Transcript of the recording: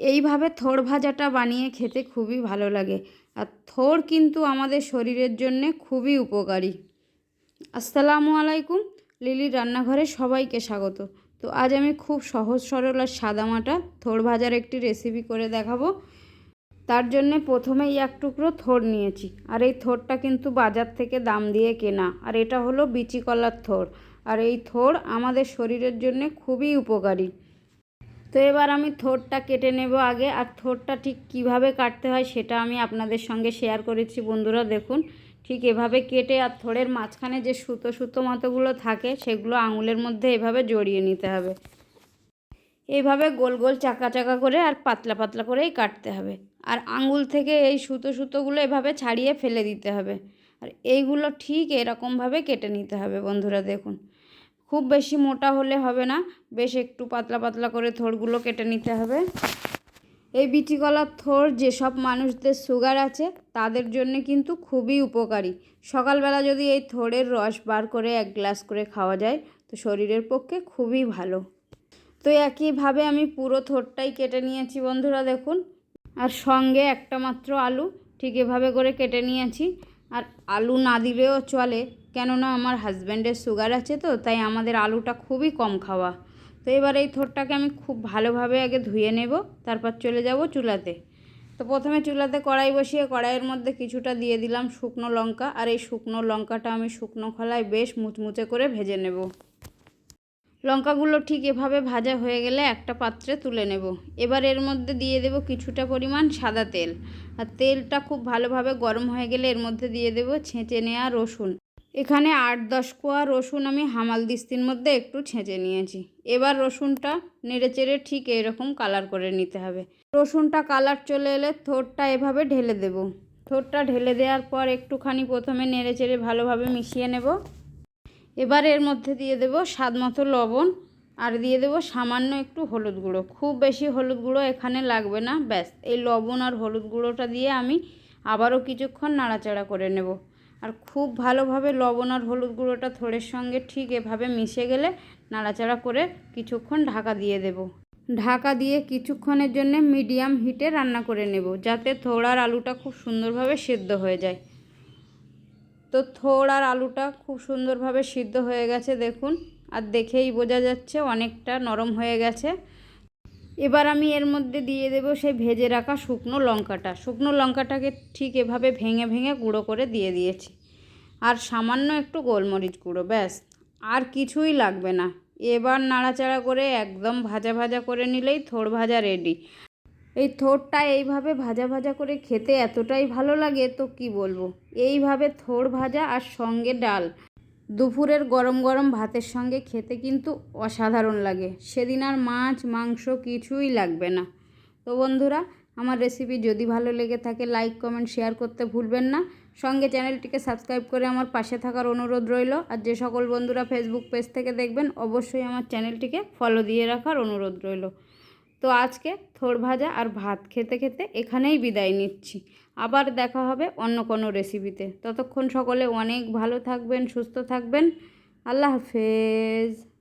এইভাবে থোড় ভাজাটা বানিয়ে খেতে খুবই ভালো লাগে। আর থোড় কিন্তু আমাদের শরীরের জন্যে খুবই উপকারী। আসসালামু আলাইকুম, লিলির রান্নাঘরে সবাইকে স্বাগত। তো আজ আমি খুব সহজ, সরল আর সাদামাটা থোড় ভাজার একটি রেসিপি করে দেখাবো। তার জন্যে প্রথমেই এক টুকরো থোড় নিয়েছি। আর এই থোড়টা কিন্তু বাজার থেকে দাম দিয়ে কেনা। আর এটা হলো বিচি কলার থোড় আর এই থোড় আমাদের শরীরের জন্যে খুবই উপকারী। তো এবার আমি থোড়টা কেটে নেব আগে, আর থোড়টা ঠিক কীভাবে কাটতে হয় সেটা আমি আপনাদের সঙ্গে শেয়ার করেছি বন্ধুরা, দেখুন। ঠিক এভাবে কেটে আর থোড়ের মাঝখানে যে সুতো সুতো মতোগুলো থাকে, সেগুলো আঙুলের মধ্যে এভাবে জড়িয়ে নিতে হবে। এইভাবে গোল গোল চাকা চাকা করে আর পাতলা পাতলা করেই কাটতে হবে। আর আঙুল থেকে এই সুতো সুতোগুলো এভাবে ছাড়িয়ে ফেলে দিতে হবে। আর এইগুলো ঠিক এরকমভাবে কেটে নিতে হবে বন্ধুরা, দেখুন। খুব বেশি মোটা হলে হবে না। বেশ একটু পাতলা পাতলা করে থোড়গুলো কেটে নিতে হবে। এই বিচি কলার থোড় যেসব মানুষদের সুগার আছে, তাদের জন্য কিন্তু খুবই উপকারী। সকালবেলা যদি এই থোড়ের রস বার করে এক গ্লাস করে খাওয়া যায়, তো শরীরের পক্ষে খুবই ভালো। তো একইভাবে আমি পুরো থোড়টাই কেটে নিয়েছি বন্ধুরা দেখুন। আর সঙ্গে একটা মাত্র আলু, ঠিক এভাবে করে কেটে নিয়েছি। আর আলু না দিলেও চলে কেননা আমার হাজব্যান্ডের সুগার আছে তো, তাই আমাদের আলুটা খুবই কম খাওয়া। তো এবার এই থোড়টাকে আমি খুব ভালোভাবে আগে ধুয়ে নেব, তারপর চলে যাব চুলাতে। তো প্রথমে চুলাতে কড়াই বসিয়ে কড়াইয়ের মধ্যে কিছুটা দিয়ে দিলাম শুকনো লঙ্কা, আর এই শুকনো লঙ্কাটা আমি শুকনো খোলায় বেশ মুচমুচে করে ভেজে নেব। লঙ্কাগুলো ঠিক এভাবে ভাজা হয়ে গেলে একটা পাত্রে তুলে নেব। এবার এর মধ্যে দিয়ে দেব কিছুটা পরিমাণ সাদা তেল। আর তেলটা খুব ভালোভাবে গরম হয়ে গেলে এর মধ্যে দিয়ে দেব ছেঁচে নেওয়া রসুন। এখানে আট দশ কোয়া রসুন আমি হামাল দিস্তির মধ্যে একটু ছেঁচে নিয়েছি। এবার রসুনটা নেড়ে চেড়ে ঠিক এরকম কালার করে নিতে হবে। রসুনটা কালার চলে এলে থোরটা এভাবে ঢেলে দেব। থোরটা ঢেলে দেওয়ার পর একটুখানি প্রথমে নেড়ে চেড়ে ভালোভাবে মিশিয়ে নেব। এবার এর মধ্যে দিয়ে দেব স্বাদ মতো লবণ আর দিয়ে দেবো সামান্য একটু হলুদ গুঁড়ো। খুব বেশি হলুদ গুঁড়ো এখানে লাগবে না, ব্যাস। এই লবণ আর হলুদ গুঁড়োটা দিয়ে আমি আবারও কিছুক্ষণ নাড়াচাড়া করে নেব। আর খুব ভালোভাবে লবণ আর হলুদ গুঁড়োটা থোড়ের সঙ্গে ঠিক এভাবে মিশে গেলে নাড়াচাড়া করে কিছুক্ষণ ঢাকা দিয়ে দেব। ঢাকা দিয়ে কিছুক্ষণের জন্য মিডিয়াম হিটে রান্না করে নেব যাতে থোড়ার আলুটা খুব সুন্দরভাবে সেদ্ধ হয়ে যায়। তো থোড়ার আলুটা খুব সুন্দরভাবে সিদ্ধ হয়ে গেছে দেখুন। আর দেখেই বোঝা যাচ্ছে অনেকটা নরম হয়ে গেছে। এবার আমি এর মধ্যে দিয়ে দেব সেই ভেজে রাখা শুকনো লঙ্কাটা। শুকনো লঙ্কাটাকে ঠিক এভাবে ভেঙে ভেঙে গুঁড়ো করে দিয়ে দিয়েছি। আর সামান্য একটু গোলমরিচ গুঁড়ো, ব্যাস। আর কিছুই লাগবে না। এবার নাড়াচাড়া করে একদম ভাজা ভাজা করে নিলেই থোড় ভাজা রেডি এই থোড়টা এইভাবে ভাজা ভাজা করে খেতে এতটাই ভালো লাগে তো কি বলব? এইভাবে থোড় ভাজা আর সঙ্গে ডাল। দুপুরের গরম গরম ভাতের সঙ্গে খেতে কিন্তু অসাধারণ লাগে। সেদিন আর মাছ, মাংস কিছুই লাগবে না। তো বন্ধুরা, আমার রেসিপি যদি ভালো লেগে থাকে লাইক কমেন্ট শেয়ার করতে ভুলবেন না। সঙ্গে চ্যানেলটিকে সাবস্ক্রাইব করে আমার পাশে থাকার অনুরোধ রইল। আর যে সকল বন্ধুরা ফেসবুক পেজ থেকে দেখবেন, অবশ্যই আমার চ্যানেলটিকে ফলো দিয়ে রাখার অনুরোধ রইল। তো আজকে থোড় ভাজা আর ভাত খেতে খেতে এখানেই বিদায় নিচ্ছি। আবার দেখা হবে অন্য কোনো রেসিপিতে ততক্ষণ সকলে অনেক ভালো থাকবেন, সুস্থ থাকবেন। আল্লাহ হাফেজ।